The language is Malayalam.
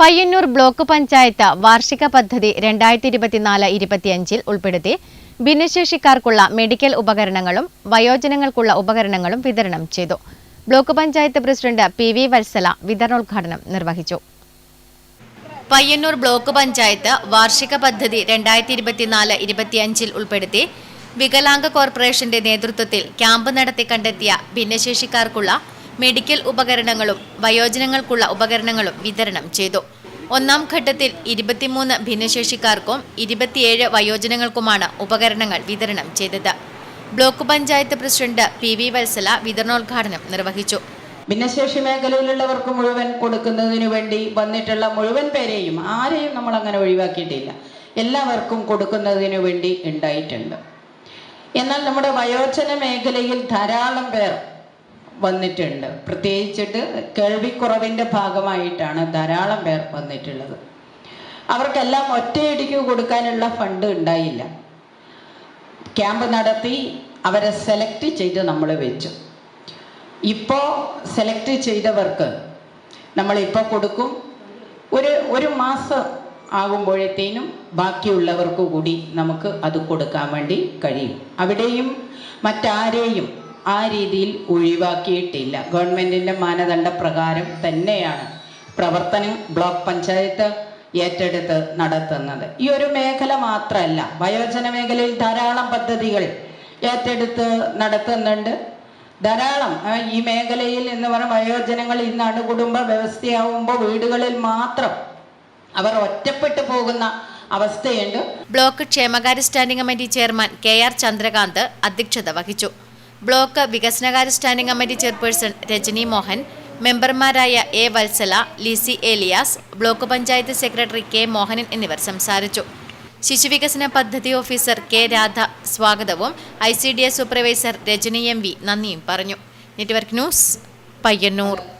പയ്യന്നൂർ ബ്ലോക്ക് പഞ്ചായത്ത് വാർഷിക പദ്ധതി രണ്ടായിരത്തി ഇരുപത്തിനാല് ഇരുപത്തിയഞ്ചിൽ ഉൾപ്പെടുത്തി ഭിന്നശേഷിക്കാർക്കുള്ള മെഡിക്കൽ ഉപകരണങ്ങളും വയോജനങ്ങൾക്കുള്ള ഉപകരണങ്ങളും വിതരണം ചെയ്തു. Block panchayat president P V Vatsala വിതരണോദ്ഘാടനം നിർവഹിച്ചു. പയ്യന്നൂർ ബ്ലോക്ക് പഞ്ചായത്ത് വാർഷിക പദ്ധതി രണ്ടായിരത്തി ഇരുപത്തിനാല് ഇരുപത്തിയഞ്ചിൽ ഉൾപ്പെടുത്തി വികലാംഗ കോർപ്പറേഷന്റെ നേതൃത്വത്തിൽ ക്യാമ്പ് നടത്തി കണ്ടെത്തിയ ഭിന്നശേഷിക്കാർക്കുള്ള മെഡിക്കൽ ഉപകരണങ്ങളും വയോജനങ്ങൾക്കുള്ള ഉപകരണങ്ങളും വിതരണം ചെയ്തു. ഒന്നാം ഘട്ടത്തിൽ ഇരുപത്തിമൂന്ന് ഭിന്നശേഷിക്കാർക്കും ഇരുപത്തിയേഴ് വയോജനങ്ങൾക്കുമാണ് ഉപകരണങ്ങൾ വിതരണം ചെയ്തത്. Block panchayat president P V Vatsala വിതരണോദ്ഘാടനം നിർവഹിച്ചു. ഭിന്നശേഷി മേഖലയിലുള്ളവർക്ക് മുഴുവൻ കൊടുക്കുന്നതിന് വേണ്ടി വന്നിട്ടുള്ള മുഴുവൻ പേരെയും ആരെയും നമ്മൾ അങ്ങനെ ഒഴിവാക്കിയിട്ടില്ല. എല്ലാവർക്കും കൊടുക്കുന്നതിന് വേണ്ടി ഉണ്ടായിട്ടുണ്ട്. എന്നാൽ നമ്മുടെ വയോജന മേഖലയിൽ ധാരാളം പേർ വന്നിട്ടുണ്ട്. പ്രത്യേകിച്ചിട്ട് കേൾവിക്കുറവിന്റെ ഭാഗമായിട്ടാണ് ധാരാളം പേർ വന്നിട്ടുള്ളത്. അവർക്കെല്ലാം ഒറ്റയടിക്ക് കൊടുക്കാനുള്ള ഫണ്ട് ഉണ്ടായില്ല. ക്യാമ്പ് നടത്തി അവരെ സെലക്ട് ചെയ്ത് നമ്മൾ വെച്ചു. ഇപ്പോൾ സെലക്ട് ചെയ്തവർക്ക് നമ്മളിപ്പോൾ കൊടുക്കും. ഒരു ഒരു മാസം ആകുമ്പോഴത്തേനും ബാക്കിയുള്ളവർക്ക് കൂടി നമുക്ക് അത് കൊടുക്കാൻ വേണ്ടി കഴിയും. അവിടെയും മറ്റാരെയും ആ രീതിയിൽ ഒഴിവാക്കിയിട്ടില്ല. ഗവൺമെന്റിന്റെ മാനദണ്ഡ പ്രകാരം തന്നെയാണ് പ്രവർത്തനം ബ്ലോക്ക് പഞ്ചായത്ത് ഏറ്റെടുത്ത് നടത്തുന്നത്. ഈ ഒരു മേഖല മാത്രമല്ല വയോജന മേഖലയിൽ ധാരാളം പദ്ധതികൾ ഏറ്റെടുത്ത് നടത്തുന്നുണ്ട്. ധാരാളം ഈ മേഖലയിൽ എന്ന് പറഞ്ഞ വയോജനങ്ങൾ ഇന്ന് അണുകുടുംബ വ്യവസ്ഥയാവുമ്പോൾ വീടുകളിൽ മാത്രം അവർ ഒറ്റപ്പെട്ടു പോകുന്ന അവസ്ഥയുണ്ട്. ബ്ലോക്ക് ക്ഷേമകാര്യ standing committee chairman K R Chandrakanth അധ്യക്ഷത വഹിച്ചു. ബ്ലോക്ക് വികസനകാര്യ standing committee chairperson Rajani Mohan മെമ്പർമാരായ A Vatsala Lissy Elias block panchayat secretary K Mohanan എന്നിവർ സംസാരിച്ചു. ശിശുവികസന പദ്ധതി ഓഫീസർ കെ രാധ സ്വാഗതവും I C D S supervisor Rajani M V നന്ദിയും പറഞ്ഞു. Network news Payyanur.